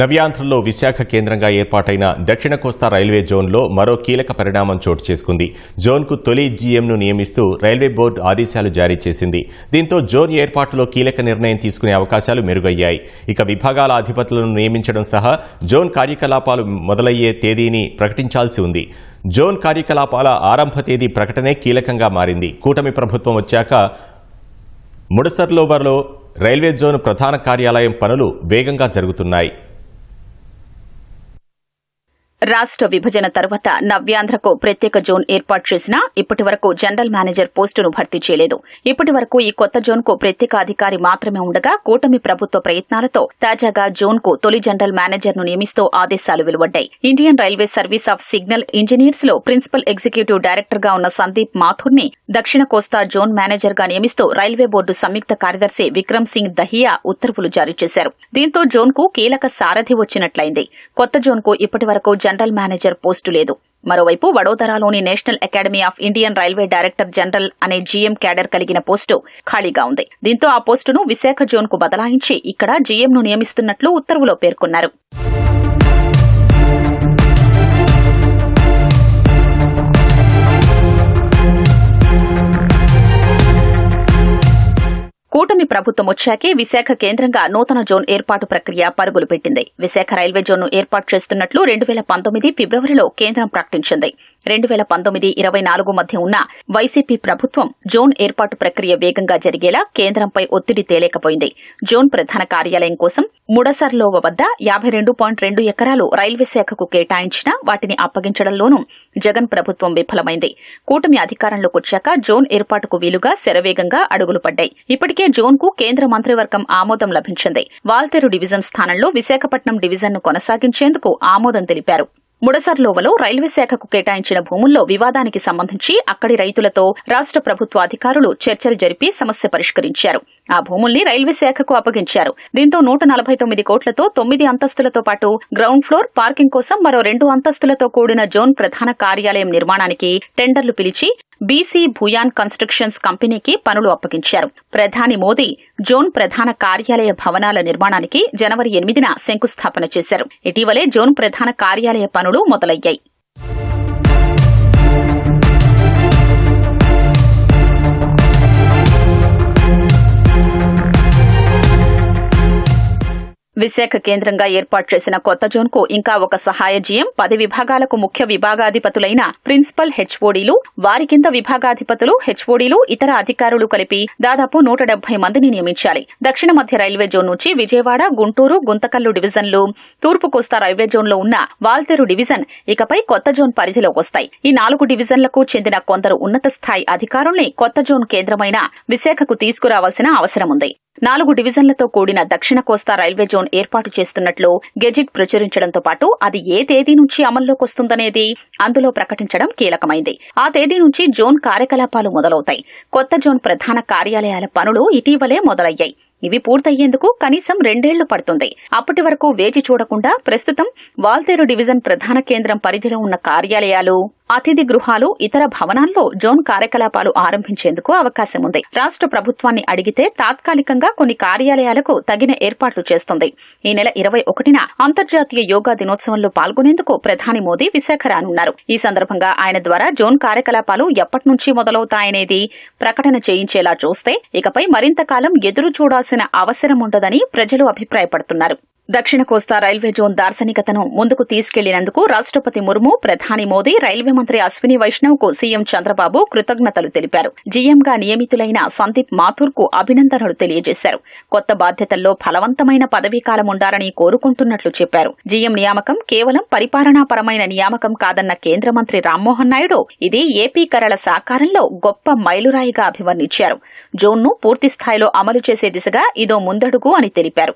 నవ్యాంధ్రలో విశాఖ కేంద్రంగా ఏర్పాటైన దక్షిణ కోస్తా రైల్వే జోన్లో మరో కీలక పరిణామం చోటు చేసుకుంది. జోన్కు తొలి జీఎంను నియమిస్తూ రైల్వే బోర్డు ఆదేశాలు జారీ చేసింది. దీంతో జోన్ ఏర్పాటులో కీలక నిర్ణయం తీసుకునే అవకాశాలు మెరుగయ్యాయి. ఇక విభాగాల అధిపతులను నియమించడం సహా జోన్ కార్యకలాపాలు మొదలయ్యే తేదీని ప్రకటించాల్సి ఉంది. జోన్ కార్యకలాపాల ఆరంభ తేదీ ప్రకటనే కీలకంగా మారింది. కూటమి ప్రభుత్వం వచ్చాక ముడసర్లోవర్లో రైల్వే జోన్ ప్రధాన కార్యాలయం పనులు వేగంగా జరుగుతున్నాయి. రాష్ట్ర విభజన తర్వాత నవ్యాంధ్రకు ప్రత్యేక జోన్ ఏర్పాటు చేసినా ఇప్పటి వరకు జనరల్ మేనేజర్ పోస్టును భర్తీ చేయలేదు. ఇప్పటి వరకు ఈ కొత్త జోన్కు ప్రత్యేక అధికారి మాత్రమే ఉండగా కూటమి ప్రభుత్వ ప్రయత్నాలతో తాజాగా జోన్కు తొలి జనరల్ మేనేజర్ను నియమిస్తూ ఆదేశాలు వెలువడ్డాయి. Indian railway service of signal ఇంజనీర్స్లో principal executive డైరెక్టర్గా ఉన్న సందీప్ మాథుర్ని దక్షిణ కోస్తా జోన్ మేనేజర్గా నియమిస్తూ రైల్వే బోర్డు సంయుక్త కార్యదర్శి విక్రమ్ సింగ్ దహియా ఉత్తర్వులు జారీ చేశారు. దీంతో జోన్కు కీలక సారథి వచ్చినట్లయింది. కొత్త జోన్కు ఇప్పటి వరకు జనరల్ మేనేజర్ పోస్టు లేదు. మరోవైపు వడోదరాలోని national academy of Indian railway director general అనే జీఎం క్యాడర్ కలిగిన పోస్టు ఖాళీగా ఉంది. దీంతో ఆ పోస్టును విశాఖ జోన్కు బదలాయించి ఇక్కడ జీఎంను నియమిస్తున్నట్లు ఉత్తర్వులో పేర్కొన్నారు. కూటమి ప్రభుత్వం వచ్చాకే విశాఖ కేంద్రంగా నూతన జోన్ ఏర్పాటు ప్రక్రియ పరుగులు పెట్టింది. విశాఖ రైల్వే జోన్ను ఏర్పాటు చేస్తున్నట్లు రెండు వేల పంతొమ్మిది ఫిబ్రవరిలో కేంద్రం ప్రకటించింది. రెండు వేల పంతొమ్మిది ఇరవై నాలుగు మధ్య ఉన్న వైసీపీ ప్రభుత్వం జోన్ ఏర్పాటు ప్రక్రియ వేగంగా జరిగేలా కేంద్రంపై ఒత్తిడి తేలేకపోయింది. జోన్ ప్రధాన కార్యాలయం కోసం ముడసర్లోవ వద్ద యాభై రెండు పాయింట్ రెండు ఎకరాలు రైల్వే శాఖకు కేటాయించినా వాటిని అప్పగించడంలోనూ జగన్ ప్రభుత్వం విఫలమైంది. కూటమి అధికారంలోకి వచ్చాక జోన్ ఏర్పాటుకు వీలుగా శరవేగంగా అడుగులు పడ్డాయి. ఇప్పటికే జోన్కు కేంద్ర మంత్రివర్గం ఆమోదం లభించింది. వాల్తేరు డివిజన్ స్థానంలో విశాఖపట్నం డివిజన్ను కొనసాగించేందుకు ఆమోదం తెలిపారు. ముడసర్లోవలో రైల్వే శాఖకు కేటాయించిన భూముల్లో వివాదానికి సంబంధించి అక్కడి రైతులతో రాష్ట్ర ప్రభుత్వ అధికారులు చర్చలు జరిపి సమస్య పరిష్కరించారు. ఆ భూముల్ని రైల్వే శాఖకు అప్పగించారు. దీంతో నూట నలభై తొమ్మిది కోట్లతో తొమ్మిది అంతస్తులతో పాటు గ్రౌండ్ ఫ్లోర్ పార్కింగ్ కోసం మరో రెండు అంతస్తులతో కూడిన జోన్ ప్రధాన కార్యాలయం నిర్మాణానికి టెండర్లు పిలిచి బీసీ భూయాన్ కన్స్ట్రక్షన్స్ కంపెనీకి పనులు అప్పగించారు. ప్రధాని మోదీ జోన్ ప్రధాన కార్యాలయ భవనాల నిర్మాణానికి జనవరి ఎనిమిదిన శంకుస్థాపన చేశారు. ఇటీవలే జోన్ ప్రధాన కార్యాలయ పనులు మొదలయ్యాయి. విశాఖ కేంద్రంగా ఏర్పాటు చేసిన కొత్త జోన్కు ఇంకా ఒక సహాయ జీఎం పది విభాగాలకు ముఖ్య విభాగాధిపతులైన ప్రిన్సిపల్ హెచ్ఓడీలు వారి కింద విభాగాధిపతులు హెచ్ఓడీలు ఇతర అధికారులు కలిపి దాదాపు నూట డెబ్బై మందిని నియమించాలి. దక్షిణ మధ్య రైల్వే జోన్ నుంచి విజయవాడ గుంటూరు గుంతకల్లు డివిజన్లు తూర్పు కోస్తా రైల్వే జోన్లో ఉన్న వాల్తేరు డివిజన్ ఇకపై కొత్త జోన్ పరిధిలోకి వస్తాయి. ఈ నాలుగు డివిజన్లకు చెందిన కొందరు ఉన్నత స్థాయి అధికారుల్ని కొత్త జోన్ కేంద్రమైన విశాఖకు తీసుకురావాల్సిన అవసరం ఉంది. నాలుగు డివిజన్లతో కూడిన దక్షిణ కోస్తా రైల్వే జోన్ ఏర్పాటు చేస్తున్నట్లు గెజిట్ ప్రచురించడంతో పాటు అది ఏ తేదీ నుంచి అమల్లోకి వస్తుందనేది అందులో ప్రకటించడం కీలకమైంది. ఆ తేదీ నుంచి జోన్ కార్యకలాపాలు మొదలవుతాయి. కొత్త జోన్ ప్రధాన కార్యాలయాల పనులు ఇటీవలే మొదలయ్యాయి. ఇవి పూర్తయ్యేందుకు కనీసం రెండేళ్ళు పడుతుంది. అప్పటి వరకు వేచి చూడకుండా ప్రస్తుతం వాల్తేరు డివిజన్ ప్రధాన కేంద్రం పరిధిలో ఉన్న కార్యాలయాలు అతిథి గృహాలు ఇతర భవనాల్లో జోన్ కార్యకలాపాలు ఆరంభించేందుకు అవకాశం ఉంది రాష్ట్ర ప్రభుత్వాన్ని అడిగితే తాత్కాలికంగా కొన్ని కార్యాలయాలకు తగిన ఏర్పాట్లు చేస్తుంది. ఈ నెల ఇరవై ఒకటిన అంతర్జాతీయ యోగా దినోత్సవంలో పాల్గొనేందుకు ప్రధాని మోదీ విశాఖ రానున్నారు. ఈ సందర్భంగా ఆయన ద్వారా జోన్ కార్యకలాపాలు ఎప్పటి నుంచి మొదలవుతాయనేది ప్రకటన చేయించేలా చూస్తే ఇకపై మరింత కాలం ఎదురు చూడాల్సిన అవసరం ఉండదని ప్రజలు అభిప్రాయపడుతున్నారు. దక్షిణ కోస్తా రైల్వే జోన్ దార్శనికతను ముందుకు తీసుకెళ్ళినందుకు రాష్ట్రపతి ముర్ము ప్రధాని మోదీ రైల్వే మంత్రి అశ్విని వైష్ణవ్కు సీఎం చంద్రబాబు కృతజ్ఞతలు తెలిపారు. జీఎంగా నియమితులైన సందీప్ మాథూర్కు అభినందనలు తెలియజేశారు. కొత్త బాధ్యతల్లో ఫలవంతమైన పదవీకాలం ఉండాలని కోరుకుంటున్నట్లు చెప్పారు. జీఎం నియామకం కేవలం పరిపాలనాపరమైన నియామకం కాదన్న కేంద్ర మంత్రి రామ్మోహన్ నాయుడు ఇది ఏపీ కరల సాకారంలో గొప్ప మైలురాయిగా అభివర్ణించారు. జోన్ను పూర్తి స్థాయిలో అమలు చేసే దిశగా ఇదో ముందడుగు అని తెలిపారు.